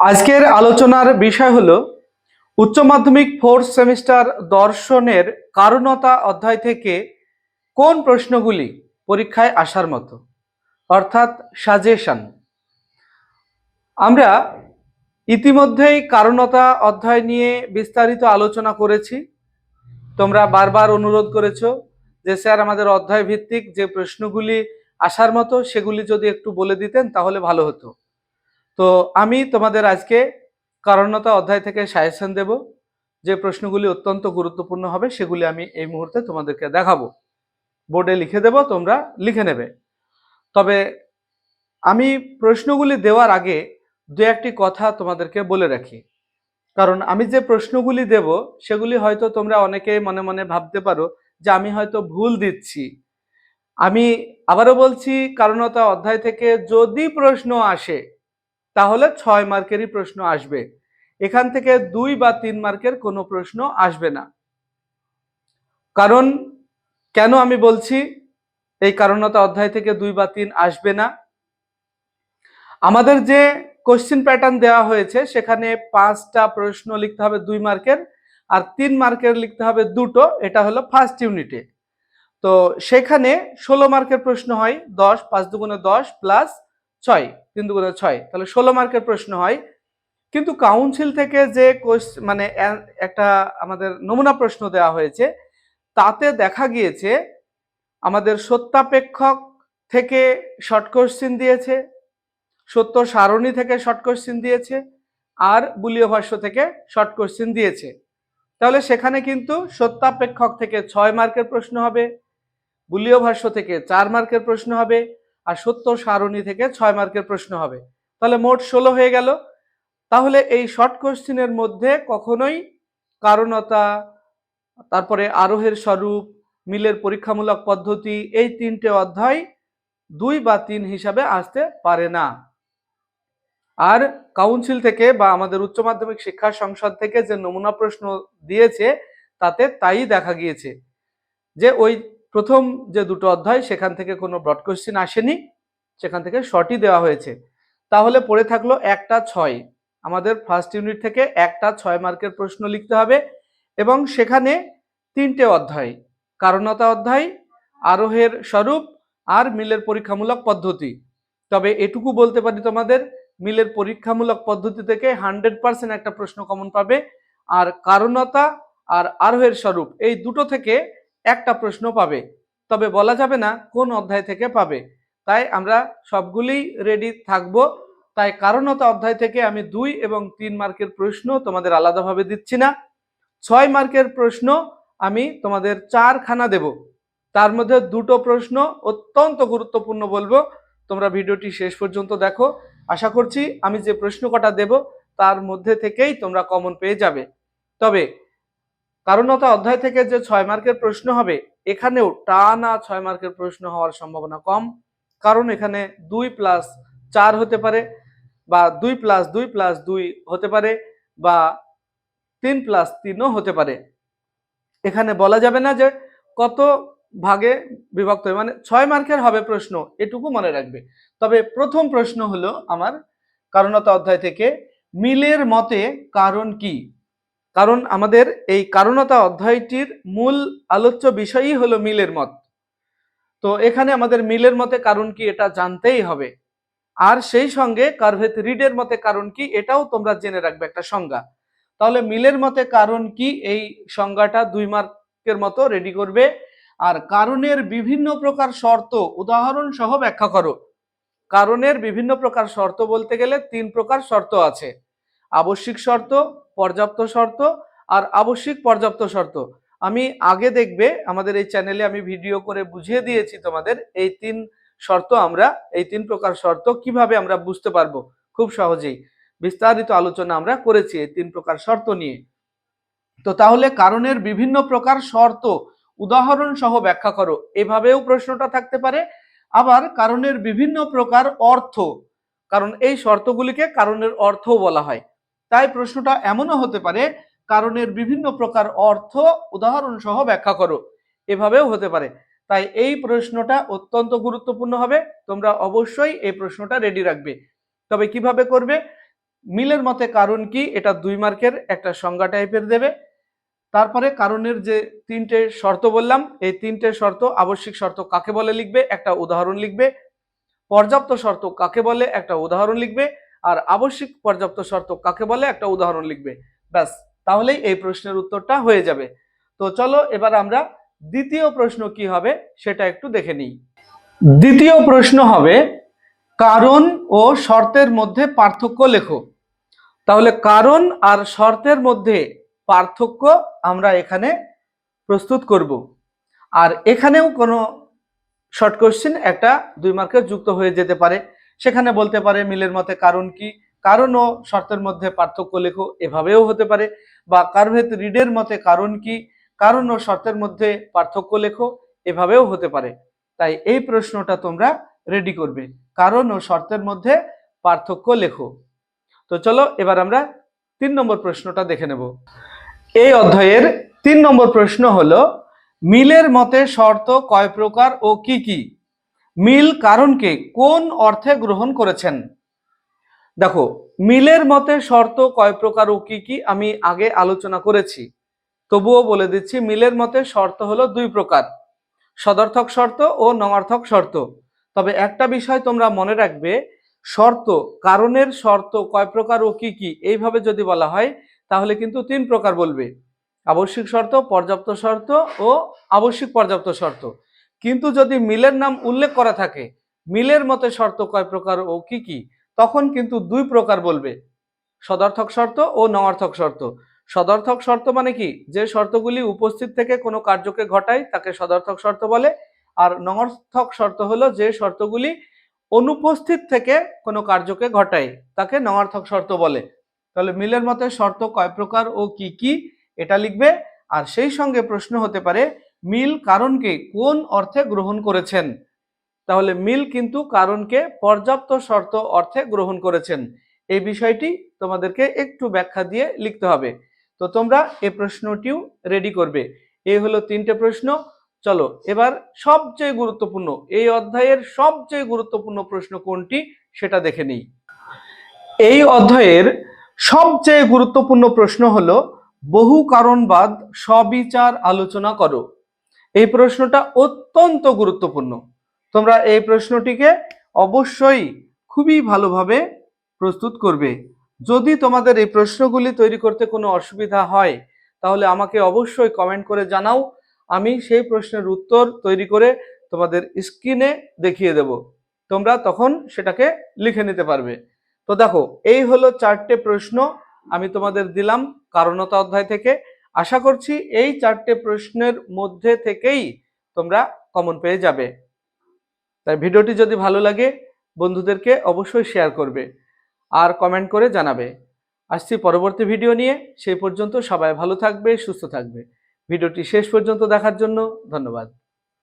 আজকের আলোচনার বিষয় হলো, উচ্চ মাধ্যমিক ফোর্থ সেমিস্টার দর্শনের কারণতা অধ্যায় থেকে কোন প্রশ্নগুলি পরীক্ষায় আসার মতো? অর্থাৎ সাজেশন আমরা ইতিমধ্যেই কারণতা অধ্যায় নিয়ে বিস্তারিত আলোচনা করেছি। তোমরা বারবার অনুরোধ করেছ যে, স্যার, আমাদের অধ্যায় ভিত্তিক যে প্রশ্নগুলি আসার মতো, সেগুলি যদি একটু বলে দিতেন, তাহলে ভালো হতো। তো আমি তোমাদের আজকে কারণতা অধ্যায় থেকে সাজেশন দেব। যে প্রশ্নগুলি অত্যন্ত গুরুত্বপূর্ণ হবে, সেগুলি আমি এই মুহূর্তে তোমাদেরকে দেখাবো। বোর্ডে লিখে দেব, তোমরা লিখে নেবে। তবে আমি প্রশ্নগুলি দেওয়ার আগে দু একটি কথা তোমাদেরকে বলে রাখি। কারণ আমি যে প্রশ্নগুলি দেব, সেগুলি হয়তো তোমরা অনেকেই মনে মনে ভাবতে পারো যে আমি হয়তো ভুল দিচ্ছি। আমি আবারও বলছি কারণতা অধ্যায় থেকে যদি প্রশ্ন আসে তাহলে ছয় মার্কেরই প্রশ্ন আসবে। এখান থেকে দুই বা তিন মার্কের কোনো প্রশ্ন আসবে না। কারণ কেন আমি বলছি এই কারণতা অধ্যায় থেকে দুই বা তিন আসবে না? আমাদের যে কোশ্চিন প্যাটার্ন দেওয়া হয়েছে, সেখানে পাঁচটা প্রশ্ন লিখতে হবে দুই মার্কের আর তিন মার্কের লিখতে হবে দুটো, এটা হলো ফার্স্ট ইউনিটে তো সেখানে ষোলো মার্কের প্রশ্ন হয়, দশ, পাঁচ দুগুণে দশ প্লাস ছয়। তিন দুগুণে ছয়। তাহলে ষোলো মার্কের প্রশ্ন হয়, কিন্তু কাউন্সিল থেকে যে মানে একটা আমাদের নমুনা প্রশ্ন দেওয়া হয়েছে, তাতে দেখা গিয়েছে আমাদের সত্যাপেক্ষক থেকে শর্ট কোশ্চিন দিয়েছে, সত্য সারণী থেকে শর্ট কোশ্চিন দিয়েছে, আর বুলীয় ভাষ্য থেকে শর্ট কোশ্চিন দিয়েছে। তাহলে সেখানে কিন্তু সত্যাপেক্ষক থেকে ছয় মার্কের প্রশ্ন হবে, বুলীয় ভাষ্য থেকে চার মার্কের প্রশ্ন হবে আর সত্য সারণী থেকে ছয় মার্কের প্রশ্ন হবে। তাহলে মোট ষোলো হয়ে গেল। তাহলে এই শর্ট কোশ্চিনের মধ্যে কখনোই কারণতা, তারপরে আরোহের স্বরূপ, মিলের পরীক্ষামূলক পদ্ধতি এই তিনটে অধ্যায় দুই বা তিন হিসাবে আসতে পারে না। আর কাউন্সিল থেকে বা আমাদের উচ্চ মাধ্যমিক শিক্ষা সংসদ থেকে যে নমুনা প্রশ্ন দিয়েছে, তাতে তাই দেখা গিয়েছে যে ওই প্রথম যে দুটো অধ্যায়, সেখান থেকে কোনো ব্রড কোশ্চিন আসেনি, সেখান থেকে শর্টই দেওয়া হয়েছে। তাহলে পড়ে থাকল একটা ছয়। আমাদের ফার্স্ট ইউনিট থেকে একটা ছয় মার্কের প্রশ্ন লিখতে হবে এবং সেখানে তিনটে অধ্যায় কারণতা অধ্যায়, আরোহের স্বরূপ আর মিলের পরীক্ষামূলক পদ্ধতি। তবে এটুকু বলতে পারি তোমাদের, মিলের পরীক্ষামূলক পদ্ধতি থেকে হান্ড্রেড পার্সেন্ট একটা প্রশ্ন কমন পাবে। আর কারণতা আর আরোহের স্বরূপ, এই দুটো থেকে একটা প্রশ্ন পাবে। তবে বলা যাবে না কোন অধ্যায় থেকে পাবে। তাই আমরা সবগুলি রেডি থাকব। তাই কারণতা অধ্যায় থেকে আমি দুই এবং তিন মার্কের প্রশ্ন তোমাদের আলাদাভাবে দিচ্ছি না। ছয় মার্কের প্রশ্ন আমি তোমাদের চারখানা দেব। তার মধ্যে দুটো প্রশ্ন অত্যন্ত গুরুত্বপূর্ণ বলব। তোমরা ভিডিওটি শেষ পর্যন্ত দেখো। আশা করছি আমি যে প্রশ্ন কটা দেব, তার মধ্যে থেকেই তোমরা কমন পেয়ে যাবে। তবে কারণতা অধ্যায় থেকে যে ছয় মার্কের প্রশ্ন হবে, এখানেও টানা ছয় মার্কের প্রশ্ন হওয়ার সম্ভাবনা কম। কারণ এখানে দুই প্লাস চার হতে পারে বা দুই প্লাস দুই প্লাস দুই হতে পারে বা তিন প্লাস তিনও হতে পারে। এখানে বলা যাবে না যে কত ভাগে বিভক্ত। মানে ছয় মার্কের হবে প্রশ্ন, এটুকু মনে রাখবে। তবে প্রথম প্রশ্ন হলো আমার কারণতা অধ্যায় থেকে মিলের মতে কারণ কি? কারণ আমাদের এই কারণতা অধ্যায়টির মূল আলোচ্য বিষয়ই হলো মিলের মত। তো এখানে আমাদের মিলের মতে কারণ কি এটা জানতেই হবে। আর সেই সঙ্গে কার্ভেত রিডের মতে কারণ কি এটাও তোমরা জেনে রাখবে একটা সংজ্ঞা। তাহলে মিলের মতে কারণ কি এই সংজ্ঞাটা দুই মার্কের মতো রেডি করবে। আর কারণের বিভিন্ন প্রকার শর্ত উদাহরণ সহ ব্যাখ্যা করো। কারণের বিভিন্ন প্রকার শর্ত বলতে গেলে তিন প্রকার শর্ত আছে। আবশ্যিক শর্ত পর্যাপ্ত শর্ত আর আবশ্যিক পর্যাপ্ত শর্ত। আমি আগে দেখবে আমাদের এই চ্যানেলে আমি ভিডিও করে বুঝিয়ে দিয়েছি তোমাদের এই তিন শর্ত আমরা, এই তিন প্রকার শর্ত কীভাবে আমরা বুঝতে পারব। খুব সহজেই। বিস্তারিত আলোচনা আমরা করেছি এই তিন প্রকার শর্ত নিয়ে। তো তাহলে কারণের বিভিন্ন প্রকার শর্ত উদাহরণ সহ ব্যাখ্যা করো। এভাবেও প্রশ্নটা থাকতে পারে। আবার কারণের বিভিন্ন প্রকার অর্থ, কারণ এই শর্তগুলিকে কারণের অর্থও বলা হয়। তাই প্রশ্নটা এমনও হতে পারে, কারণের বিভিন্ন প্রকার অর্থ উদাহরণ সহ ব্যাখ্যা করো। এভাবেও হতে পারে। তাই এই প্রশ্নটা অত্যন্ত গুরুত্বপূর্ণ হবে। তোমরা অবশ্যই এই প্রশ্নটা রেডি রাখবে। তবে কীভাবে করবে? মিলের মতে কারণ কি? এটা দুই মার্কের একটা সংজ্ঞা টাইপের দেবে। তারপরে কারণের যে তিনটে শর্ত বললাম, এই তিনটে শর্ত আবশ্যিক শর্ত কাকে বলে লিখবে? একটা উদাহরণ লিখবে। পর্যাপ্ত শর্ত কাকে বলে? একটা উদাহরণ লিখবে। আর আবশ্যিক পর্যাপ্ত শর্ত কাকে বলে? একটা উদাহরণ লিখবে। ব্যাস, তাহলেই এই প্রশ্নের উত্তরটা হয়ে যাবে। তো চলো, এবার আমরা দ্বিতীয় প্রশ্ন কি হবে সেটা একটু দেখে নিই। দ্বিতীয় প্রশ্ন হবে, কারণ ও শর্তের মধ্যে পার্থক্য লেখো। তাহলে কারণ আর শর্তের মধ্যে পার্থক্য আমরা এখানে প্রস্তুত করব। আর এখানেও কোনো শর্ট কোশ্চেন একটা দুই মার্কের যুক্ত হয়ে যেতে পারে। সেখানে বলতে পারে মিলের মতে কারণ কি? কারণ ও শর্তের মধ্যে পার্থক্য লেখো এভাবেও হতে পারে। বা কার্ভেত রিডের মতে কারণ কি? কারণ ও শর্তের মধ্যে পার্থক্য লেখো এভাবেও হতে পারে। তাই এই প্রশ্নটা তোমরা রেডি করবে। কারণ ও শর্তের মধ্যে পার্থক্য লেখো। তো চলো এবার আমরা তিন নম্বর প্রশ্নটা দেখে নেব। এই অধ্যায়ের তিন নম্বর প্রশ্ন হলো, মিলের মতে শর্ত কয় প্রকার ও কি কি? মিল কারণকে কোন অর্থে গ্রহণ করেছেন? দেখো, মিলের মতে শর্ত কয় প্রকার ও কি কি আমি আগে আলোচনা করেছি। তবুও বলে দিচ্ছি, মিলের মতে শর্ত হলো দুই প্রকার, সদর্থক শর্ত ও নঙার্থক শর্ত। তবে একটা বিষয় তোমরা মনে রাখবে, শর্ত, কারণের শর্ত কয় প্রকার ও কি কি এইভাবে যদি বলা হয়, তাহলে কিন্তু তিন প্রকার বলবে। আবশ্যিক শর্ত, পর্যাপ্ত শর্ত ও আবশ্যিক পর্যাপ্ত শর্ত। কিন্তু যদি মিলের নাম উল্লেখ করা থাকে, মিলের মতে শর্ত কয় প্রকার ও কি কি, তখন কিন্তু দুই প্রকার বলবে। সদর্থক শর্ত ও নঙার্থক শর্ত। সদর্থক শর্ত মানে কি? যে শর্তগুলি উপস্থিত থেকে কোনো কার্যকে ঘটায়, তাকে সদর্থক শর্ত বলে। আর নঙার্থক শর্ত হলো যে শর্তগুলি অনুপস্থিত থেকে কোনো কার্যকে ঘটায়, তাকে নঙার্থক শর্ত বলে। তাহলে মিলের মতে শর্ত কয় প্রকার ও কি কি, এটা লিখবে। আর সেই সঙ্গে প্রশ্ন হতে পারে মিল কারণকে কোন অর্থে গ্রহণ করেছেন? তাহলে মিল কিন্তু কারণকে পর্যাপ্ত শর্ত অর্থে গ্রহণ করেছেন। এই বিষয়টি তোমাদেরকে একটু ব্যাখ্যা দিয়ে লিখতে হবে। তো তোমরা এই প্রশ্নটিও রেডি করবে। এই হলো তিনটে প্রশ্ন। চলো, এবার সবচেয়ে গুরুত্বপূর্ণ, এই অধ্যায়ের সবচেয়ে গুরুত্বপূর্ণ প্রশ্ন কোনটি সেটা দেখে নিই। এই অধ্যায়ের সবচেয়ে গুরুত্বপূর্ণ প্রশ্ন হলো বহু কারণবাদ সবিচার আলোচনা করো। এই প্রশ্নটা অত্যন্ত গুরুত্বপূর্ণ। তোমরা এই প্রশ্নটিকে অবশ্যই খুবই ভালোভাবে প্রস্তুত করবে। যদি তোমাদের এই প্রশ্নগুলি তৈরি করতে কোনো অসুবিধা হয়, তাহলে আমাকে অবশ্যই কমেন্ট করে জানাও। আমি সেই প্রশ্নের উত্তর তৈরি করে তোমাদের স্ক্রিনে দেখিয়ে দেব। তোমরা তখন সেটাকে লিখে নিতে পারবে। তো দেখো, এই হলো চারটে প্রশ্ন আমি তোমাদের দিলাম কারণতা অধ্যায় থেকে। আশা করছি এই চারটে প্রশ্নের মধ্যে থেকেই তোমরা কমন পেয়ে যাবে। তাই ভিডিওটি যদি ভালো লাগে, বন্ধুদেরকে অবশ্যই শেয়ার করবে আর কমেন্ট করে জানাবে। আসছি পরবর্তী ভিডিও নিয়ে, সেই পর্যন্ত সবাই ভালো থাকবে, সুস্থ থাকবে। ভিডিওটি শেষ পর্যন্ত দেখার জন্য ধন্যবাদ।